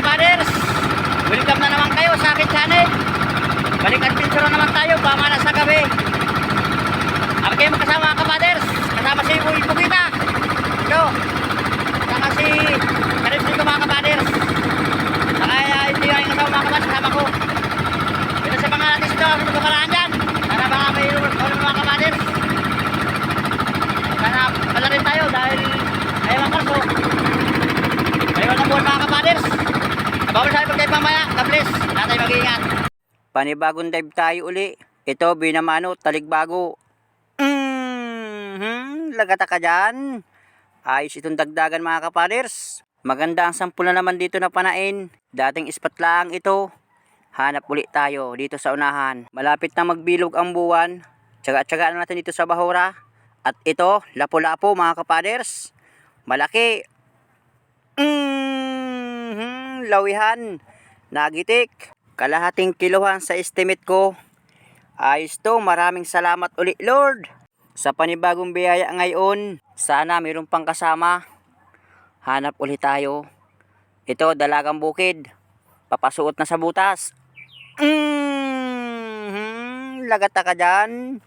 kapaders. Welcome na naman kayo sa akin channel. Balik na naman tayo, pamana sa gabi. Ang kayo magkasama mga kapaders. Kasama si Ibu kita. Ito. Kasama si Karis dito mga kapaders. Saka uh, hindi nga yung kasama mga kapaders, kasama ko. Ito sa mga natin dito, sa tukaraan dyan. Sana baka may ulo mga kapaders. Sana pala rin tayo dahil ayaw ang kaso. Ayaw ang buwan mga kapaders. Bawal tayo pag tayo pamaya. God bless. Lahat tayo mag-iingat. Panibagong dive tayo uli. Ito, binamano, taligbago. Mm-hmm, lagata ka dyan. Ayos itong dagdagan mga kapaders. Maganda ang sampul na naman dito na panain. Dating ispat lang ito. Hanap uli tayo dito sa unahan. Malapit na magbilog ang buwan. Tsaga-tsaga na natin dito sa Bahura. At ito, lapo-lapo mga kapaders. Malaki. Mm-hmm, lawihan. Nagitik. Kalahating kilohan sa estimate ko. Ayos to, maraming salamat uli Lord. Sa panibagong biyaya ngayon, sana mayroon pang kasama. Hanap ulit tayo. Ito, dalagang bukid. Papasuot na sa butas. Mm-hmm, lagata ka dyan.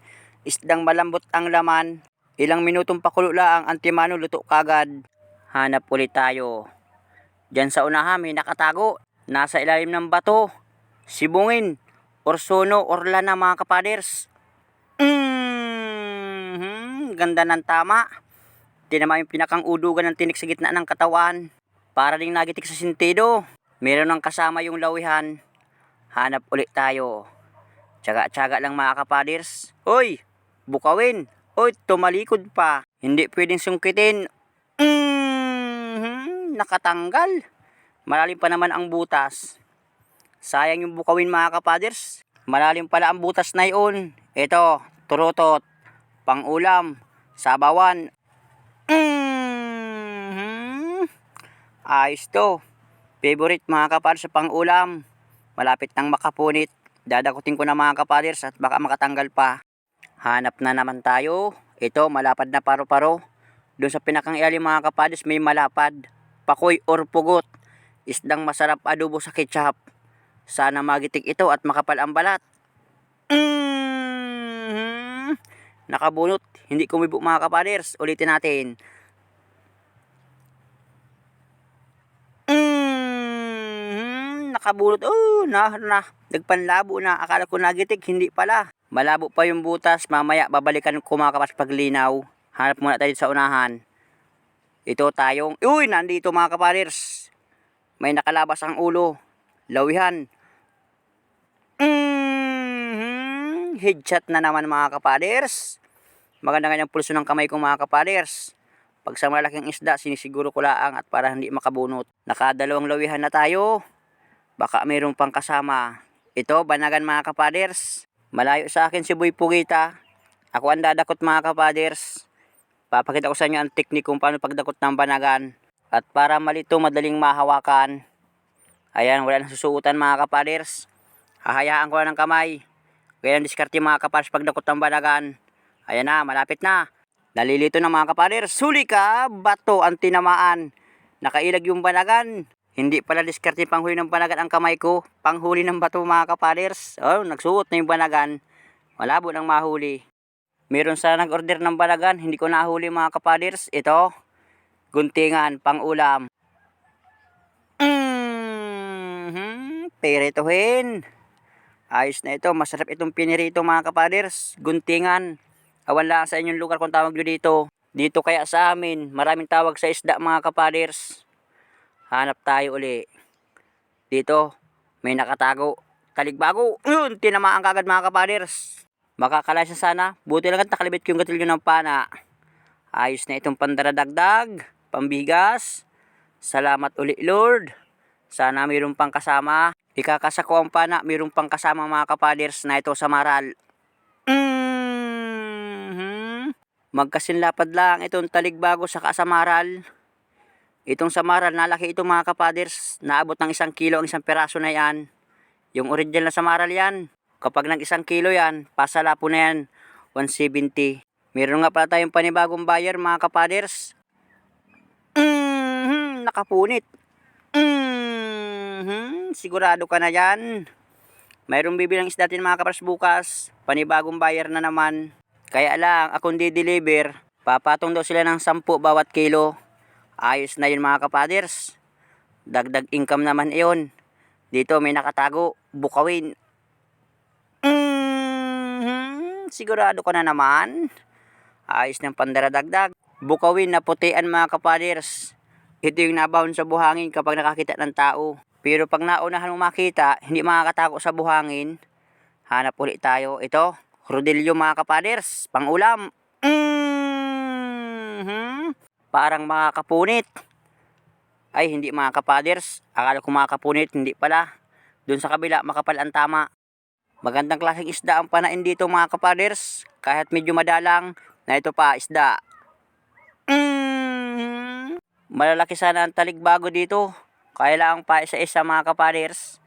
Isdang malambot ang laman. Ilang minutong pakulo lang ang antimano luto kagad. Hanap ulit tayo. Diyan sa unahan may nakatago. Nasa ilalim ng bato. Sibungin. Orsono, orlana mga kapaders. Mm-hmm, ganda ng tama. Tinama yung pinakang udugan ng tinik sa gitna ng katawan. Para ding nagitik sa sintido. Meron ng kasama yung lawihan. Hanap ulit tayo. Tsaga-tsaga lang mga kapaders. Hoy, bukawin. Hoy, tumalikod pa. Hindi pwedeng sungkitin. Mm-hmm, nakatanggal. Malalim pa naman ang butas. Sayang yung bukawin mga kapaders. Malalim pala ang butas na yun. Ito, turutot, pangulam, sabawan. Mm-hmm. Ayos to. Favorite mga kapaders sa pangulam. Malapit nang makapunit. Dadakutin ko na mga kapaders at baka makatanggal pa. Hanap na naman tayo. Ito, malapad na paro-paro. Doon sa pinakang ilalim mga kapaders may malapad. Pakoy or pugot. Isdang masarap adobo sa ketchup. Sana magitik ito at makapal ang balat. Mm-hmm. Nakabunot. Hindi kumibo mga kapaders. Ulitin natin. Mm-hmm. Nakabunot. Oh, na, na. Nagpanlabo na. Akala ko nagitik. Hindi pala. Malabo pa yung butas. Mamaya babalikan ko mga kapas paglinaw. Hanap muna tayo sa unahan. Ito tayong. Uy, nandito mga kapaders. May nakalabas ang ulo. Lawihan. Mm-hmm. Headshot na naman mga kapaders. Maganda nga pulso ng kamay ko mga kapaders. Pag sa malaking isda, sinisiguro ko laang at para hindi makabunot. Nakadalawang lawihan na tayo. Baka mayroon pang kasama. Ito, banagan mga kapaders. Malayo sa akin si Boy Pugita. Ako ang dadakot mga kapaders. Papakita ko sa inyo ang teknik kung paano pagdakot ng banagan. At para malito, madaling mahawakan. Ayan, wala nang susuotan mga kapaders. Hahayaan ko na ng kamay. Kaya ang diskarte mga kapaders pagdakot ng banagan. Ayan na, malapit na. Nalilito na mga kapaders. Suli ka, bato ang tinamaan. Nakailag yung banagan. Hindi pala diskarte panghuli ng banagan ang kamay ko. Panghuli ng bato mga kapaders. Oh, nagsuot na yung banagan. Malabo nang mahuli. Meron sa nag-order ng banagan. Hindi ko nahuli mga kapaders. Ito, guntingan, pang-ulam. Mm-hmm, pirituhin. Ayos na ito. Masarap itong pinirito mga kapaders. Guntingan. Awan lang sa inyong lugar kung tawag nyo dito. Dito kaya sa amin, maraming tawag sa isda mga kapaders. Hanap tayo uli. Dito, may nakatago. Taligbago. Yun, tinamaan kagad mga kapaders. Makakalasya sana. Buti lang at nakalibit ko yung gatilyo ng pana. Ayos na itong pandaradagdag. Pambigas. Salamat uli Lord. Sana mayroon pang kasama. Ikakasako ang pana, mayroon pang kasama mga kapaders na ito sa maral. Mm-hmm. Magkasinlapad lang itong taligbago sa kasamaral. Itong samaral, nalaki ito mga kapaders. Naabot ng isang kilo ang isang peraso na yan. Yung original na samaral yan. Kapag nag isang kilo yan, pasala po na yan. 170. Meron nga pala tayong panibagong buyer mga kapaders. Mm-hmm, nakapunit. Mm-hmm. Mhm, sigurado ka na yan. Mayroong bibilang isda natin mga kapars bukas. Panibagong buyer na naman. Kaya lang, akong di-deliver, papatong daw sila ng 10 bawat kilo. Ayos na yun mga kapaders. Dagdag income naman iyon. Dito may nakatago, bukawin. Mhm, sigurado ka na naman. Ayos ng pandaradagdag. Bukawin na putian mga kapaders. Ito yung nabaon sa buhangin kapag nakakita ng tao. Pero pag naunahan mo makita, hindi makakatago sa buhangin. Hanap ulit tayo. Ito, rodilyo mga kapaders. Pangulam. Mhm. Parang mga kapunit. Ay, hindi mga kapaders. Akala ko mga kapunit, hindi pala. Doon sa kabila, makapal ang tama. Magandang klaseng isda ang panain dito mga kapaders. Kahit medyo madalang, na ito pa, isda. Mhm. Malalaki sana ang taligbago dito. Kaya lang pa isa-isa mga kapaders.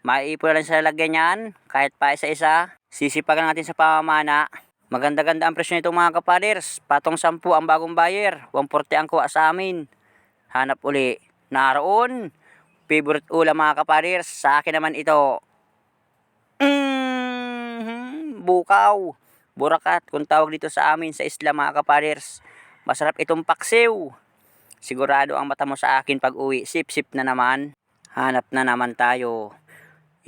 Maiipon na lang sa lalagyan yan. Kahit pa isa-isa. Sisipagan natin sa pamamana. Maganda-ganda ang presyo nito mga kapaders. Patong 10 ang bagong buyer. 140 ang kuha sa amin. Hanap uli. Naroon. Favorite ulam mga kapaders. Sa akin naman ito. Mhm. Bukaw. Burakat. Kung tawag dito sa amin sa isla mga kapaders. Masarap itong paksiw. Sigurado ang mata mo sa akin pag uwi. Sip-sip na naman. Hanap na naman tayo.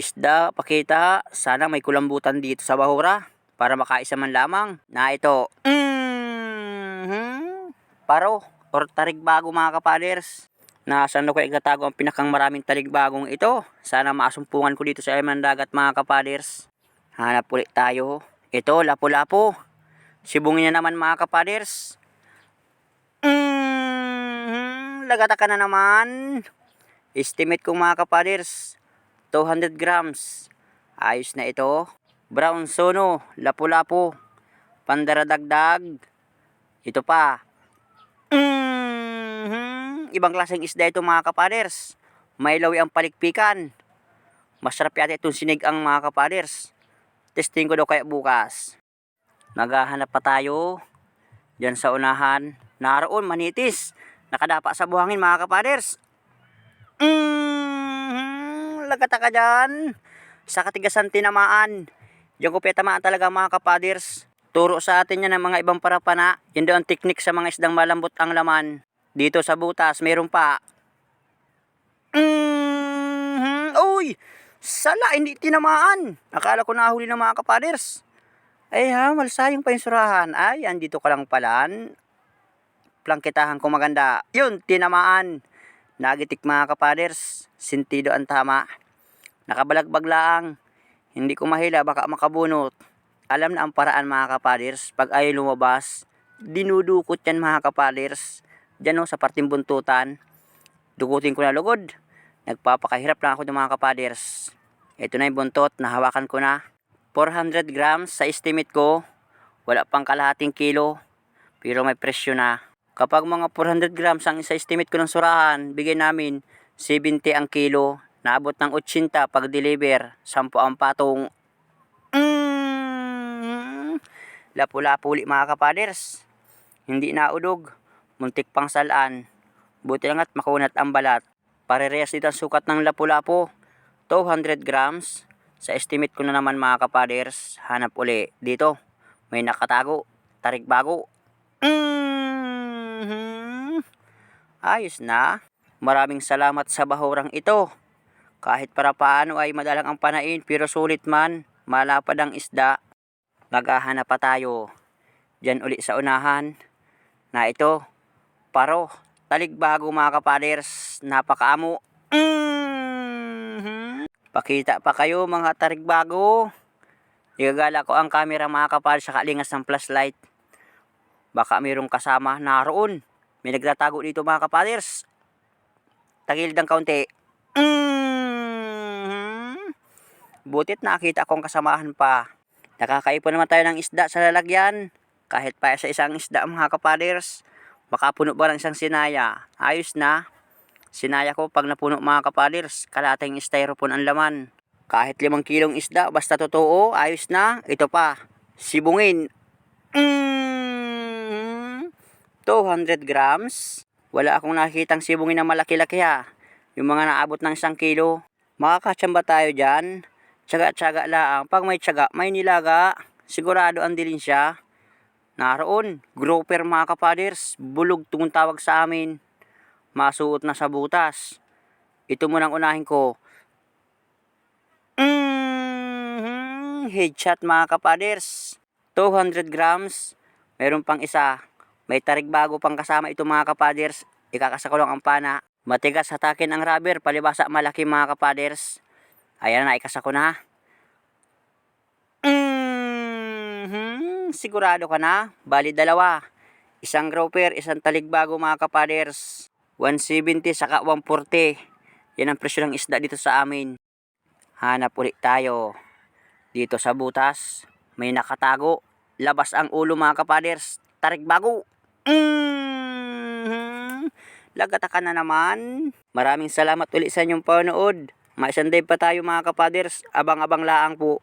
Isda, pakita. Sana may kulambutan dito sa bahura. Para makaisa man lamang. Na ito. Mhm. Paro. Or tarigbago mga kapaders. Nasaan ko igtatago ang pinakang maraming taligbagong ito. Sana maasumpungan ko dito sa ng dagat mga kapaders. Hanap ulit tayo. Ito, lapo-lapo. Sibungin na naman mga kapaders. Mm, lagata ka na naman. Estimate ko mga kapaders, 200 grams. Ayos na ito. Brown sono, lapu-lapu, pandaradagdag. Ito pa. Mhm, Ibang klaseng isda ito mga kapaders. May lawi ang palikpikan. Masarap yata itong sinig ang mga kapaders. Testing ko daw kaya bukas. Naghahanap pa tayo. Diyan sa unahan. Naroon, manitis. Nakadapa sa buhangin mga kapaders. Mm, lagata ka dyan. Sa katigasan tinamaan. Diyan ko petamaan talaga mga kapaders. Turo sa atin yan ng mga ibang parapana. Yan daw ang teknik sa mga isdang malambot ang laman. Dito sa butas, meron pa. Mm, uy! Sala, hindi tinamaan. Akala ko nahuli ng mga kapaders. Ay ha, malsayang pa yung surahan. Ay, andito ka lang palan. Plangkitahan ko maganda. Yun, tinamaan. Nagitik mga kapaders. Sintido ang tama. Nakabalagbag lang. Hindi ko mahila, baka makabunot. Alam na ang paraan mga kapaders. Pag ayaw lumabas, dinudukot yan mga kapaders. Diyan o, sa parting buntutan. Dukutin ko na lugod. Nagpapakahirap lang ako ng mga kapaders. Ito na yung buntot, nahawakan ko na. 400 grams sa estimate ko. Wala pang kalahating kilo. Pero may presyo na. Kapag mga 400 grams ang isa estimate ko ng surahan, bigay namin 70 ang kilo. Naabot ng 80 pag deliver. 10 ang patong. Mm, lapu-lapu mga kapaders. Hindi naudog. Muntik pang salaan. Buti lang at makunat ang balat. Parehas dito ang sukat ng lapu-lapu. 200 grams. Sa estimate ko na naman mga kapaders, hanap uli. Dito, may nakatago. Tarik bago. Mhm. Ayos na. Maraming salamat sa bahurang ito. Kahit para paano ay madalang ang panain pero sulit man, malapad ang isda. Naghahanap pa tayo. Diyan uli sa unahan. Na ito, paro. Taligbago mga kapaders. Napakaamo. Mhm. Pakita pa kayo mga tarigbago. Igagala ko ang camera mga kapal sa kalingas ng flashlight. Baka mayroong kasama naroon. May nagtatago dito mga kapaders. Tagilid ng kaunti. Mhm. Butit nakita akong kasamahan pa. Nakakaipon naman tayo ng isda sa lalagyan. Kahit pa sa isang isda mga kapaders. Baka puno ba ng isang sinaya. Ayos na. Sinaya ko pag napuno mga kapaders, kalating styrofoam ang laman. Kahit limang kilong isda, basta totoo, ayos na. Ito pa, sibungin. Mm, 200 grams. Wala akong nakikitang sibungin na malaki-laki ha. Yung mga naabot ng isang kilo. Makakatsamba tayo dyan. Tsaga-tsaga lang. Pag may tsaga, may nilaga. Sigurado ang dilin siya. Naroon, grouper mga kapaders. Bulog tungon tawag sa amin. Masuot na sa butas. Ito munang unahin ko. Mm, headshot mga kapaders. 200 grams. Meron pang isa. May tarig bago pang kasama ito mga kapaders. Ikakasa ang pana. Matigas hatakin ang rubber. Palibasa malaki mga kapaders. Ayan na, ikasa na. Mhm, sigurado ka na? Bali dalawa. Isang grouper, isang taligbago mga kapaders. 170 saka 140. Yan ang presyo ng isda dito sa amin. Hanap ulit tayo. Dito sa butas, may nakatago. Labas ang ulo mga kapaders. Tarig bago. Mhm. Ka na naman. Maraming salamat ulit sa inyong panood. May isang day pa tayo mga kapaders. Abang-abang laang po.